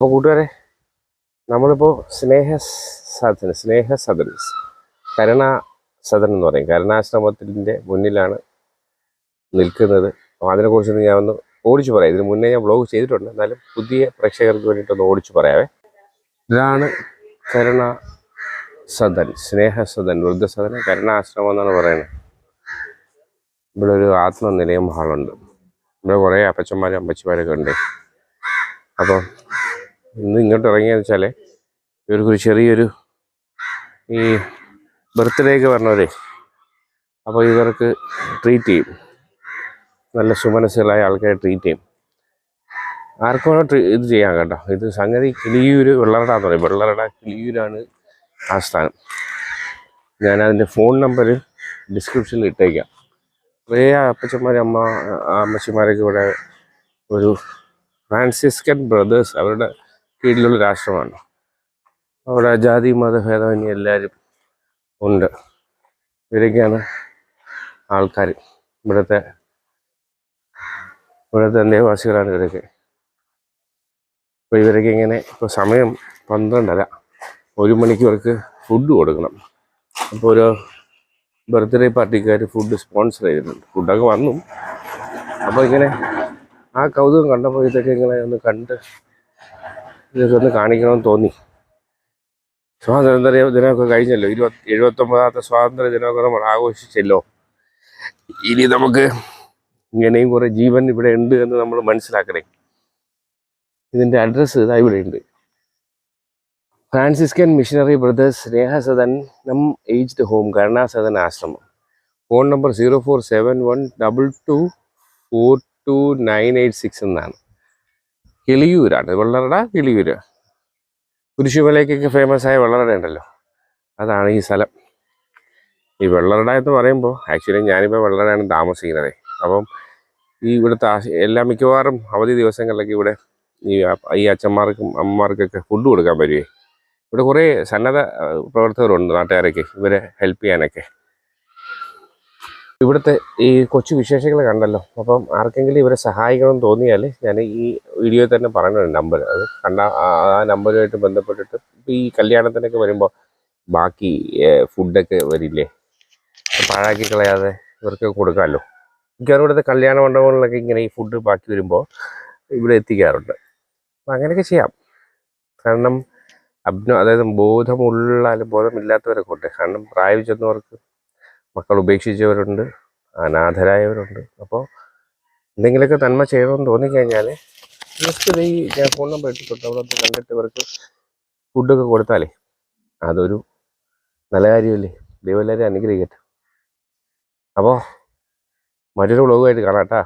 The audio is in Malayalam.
അപ്പോൾ കൂട്ടുകാരെ നമ്മളിപ്പോൾ സ്നേഹ സദൻ സ്നേഹ സദൻ കരുണ സദൻ എന്ന് പറയും. കരുണാശ്രമത്തിന്റെ മുന്നിലാണ് നിൽക്കുന്നത്. അതിനെക്കുറിച്ചൊന്ന് ഞാൻ ഒന്ന് ഓടിച്ചു പറയാം. ഇതിന് മുന്നേ ഞാൻ വ്ലോഗ് ചെയ്തിട്ടുണ്ട്. എന്നാലും പുതിയ പ്രേക്ഷകർക്ക് വേണ്ടിയിട്ടൊന്ന് ഓടിച്ചു പറയാവേ. ഇതാണ് കരുണ സദൻ സ്നേഹ സദൻ വൃദ്ധസദൻ കരുണാശ്രമം എന്നാണ് പറയുന്നത്. ഇവിടെ ഒരു ആത്മനിലയം ഹാളുണ്ട് ഇവിടെ കുറേ അപ്പച്ചന്മാരും അമ്മച്ചിമാരൊക്കെ ഉണ്ട്. അപ്പോൾ ഇന്ന് ഇങ്ങോട്ട് ഇറങ്ങിയെന്ന് വെച്ചാൽ ഇവർക്കൊരു ചെറിയൊരു ഈ ബർത്ത്ഡേക്ക് പറഞ്ഞവരെ. അപ്പോൾ ഇവർക്ക് ട്രീറ്റ് ചെയ്യും. നല്ല സുമനസ്സുകളായ ആൾക്കാരെ ട്രീറ്റ് ചെയ്യും. ആർക്കും ട്രീ ഇത് ചെയ്യാം കേട്ടോ. ഇത് സംഗതി കിളിയൂര് വെള്ളറട എന്ന് പറയും. വെള്ളറട കിളിയൂരാണ് സ്ഥാനം. ഞാൻ അതിന്റെ ഫോൺ നമ്പർ ഡിസ്ക്രിപ്ഷനിൽ ഇട്ടേക്കാം. കുറേ അപ്പച്ചന്മാർ അമ്മ അമ്മച്ചിമാരൊക്കെ ഇവിടെ ഒരു ഫ്രാൻസിസ്കൻ ബ്രദേഴ്സ് അവരുടെ കീഴിലുള്ള രാഷ്ട്രമാണ്. അവിടെ ജാതി മതഭേദമന്യേ എല്ലാവരും ഉണ്ട്. ഇവരൊക്കെയാണ് ആൾക്കാർ ഇവിടുത്തെ ഇവിടുത്തെ അന്തേവാസികളാണ് ഇവരൊക്കെ. അപ്പോൾ ഇവരൊക്കെ ഇങ്ങനെ ഇപ്പോൾ സമയം പന്ത്രണ്ടര. ഒരു മണിക്ക് ഇവർക്ക് ഫുഡ് കൊടുക്കണം. അപ്പോൾ ഒരു ബർത്ത്ഡേ പാർട്ടിക്കാർ ഫുഡ് സ്പോൺസർ ചെയ്തിട്ടുണ്ട്. ഫുഡൊക്കെ വന്നു. അപ്പോൾ ഇങ്ങനെ ആ കൗതുകം കണ്ടപ്പോൾ ഇതൊക്കെ ഇങ്ങനെ ഒന്ന് കണ്ട് ഇതൊക്കെ ഒന്ന് കാണിക്കണമെന്ന് തോന്നി. സ്വാതന്ത്ര്യ ദിനമൊക്കെ കഴിഞ്ഞല്ലോ. ഇരുപത്തി എഴുപത്തൊമ്പതാമത്തെ സ്വാതന്ത്ര്യ ദിനമൊക്കെ നമ്മൾ ആഘോഷിച്ചല്ലോ. ഇനി നമുക്ക് ഇങ്ങനെയും കുറേ ജീവൻ ഇവിടെ ഉണ്ട് എന്ന് നമ്മൾ മനസ്സിലാക്കണേ. ഇതിന്റെ അഡ്രസ്സ് ഇതാ ഇവിടെ ഉണ്ട്. ഫ്രാൻസിസ്കൻ മിഷനറി ബ്രദേഴ്സ് സ്നേഹസദൻ നം ഏജ്ഡ് ഹോം കരുണാസദൻ ആശ്രമം. Phone number zero four seven one double two four two nine eight six എന്നാണ്. കിളിയൂരാണ് വെള്ളറട കിളിയൂര് കുരിശുമലയ്ക്കൊക്കെ ഫേമസ് ആയ വെള്ളറട ഉണ്ടല്ലോ. അതാണ് ഈ സ്ഥലം. ഈ വെള്ളറട എന്ന് പറയുമ്പോൾ ആക്ച്വലി ഞാനിപ്പോൾ വെള്ളറടയാണ് താമസിക്കുന്നത്. അപ്പം ഈ ഇവിടുത്തെ എല്ലാ മിക്കവാറും അവധി ദിവസങ്ങളിലൊക്കെ ഇവിടെ ഈ ഈ അച്ഛന്മാർക്കും അമ്മമാർക്കൊക്കെ ഫുഡ് കൊടുക്കാൻ പറ്റുകയും ഇവിടെ കുറേ സന്നദ്ധ പ്രവർത്തകരുണ്ട് നാട്ടുകാരൊക്കെ. ഇവരെ ഹെൽപ്പ് ചെയ്യാനൊക്കെ. ഇവിടുത്തെ ഈ കൊച്ചു വിശേഷങ്ങൾ കണ്ടല്ലോ. അപ്പം ആർക്കെങ്കിലും ഇവരെ സഹായിക്കണം തോന്നിയാൽ ഞാൻ ഈ വീഡിയോയിൽ തന്നെ പറയുന്നുണ്ട് നമ്പർ അത് കണ്ട ആ നമ്പറുമായിട്ട് ബന്ധപ്പെട്ടിട്ട് ഈ കല്യാണത്തിനൊക്കെ വരുമ്പോൾ ബാക്കി ഫുഡൊക്കെ വരില്ലേ? പാഴാക്കി കളയാതെ ഇവർക്ക് കൊടുക്കാമല്ലോ മിക്കവാറും ഇവിടുത്തെ കല്യാണ മണ്ഡപങ്ങളിലൊക്കെ ഇങ്ങനെ ഈ ഫുഡ് ബാക്കി വരുമ്പോൾ ഇവിടെ എത്തിക്കാറുണ്ട്. അപ്പം അങ്ങനെയൊക്കെ ചെയ്യാം. കാരണം അബ്നോ അതായത് ബോധമുള്ള അല്ലെങ്കിൽ ബോധമില്ലാത്തവരൊക്കെ ഉണ്ട്. കാരണം പ്രായം ചെന്നവർക്ക് മക്കൾ ഉപേക്ഷിച്ചവരുണ്ട് അനാഥരായവരുണ്ട്. അപ്പോൾ എന്തെങ്കിലുമൊക്കെ നന്മ ചെയ്യണമെന്ന് തോന്നിക്കഴിഞ്ഞാൽ ജസ്റ്റ് ഈ ഞാൻ ഫോൺ നമ്പർ ഇട്ടിട്ടുണ്ട്. അവിടെ കണ്ടിട്ട് ഇവർക്ക് ഫുഡൊക്കെ കൊടുത്താലേ അതൊരു നല്ല കാര്യമല്ലേ? ദൈവം എല്ലാവരും അനുഗ്രഹിക്കട്ടെ. അപ്പോൾ മറ്റൊരു വ്ളോഗുമായിട്ട് കാണാം കേട്ടോ.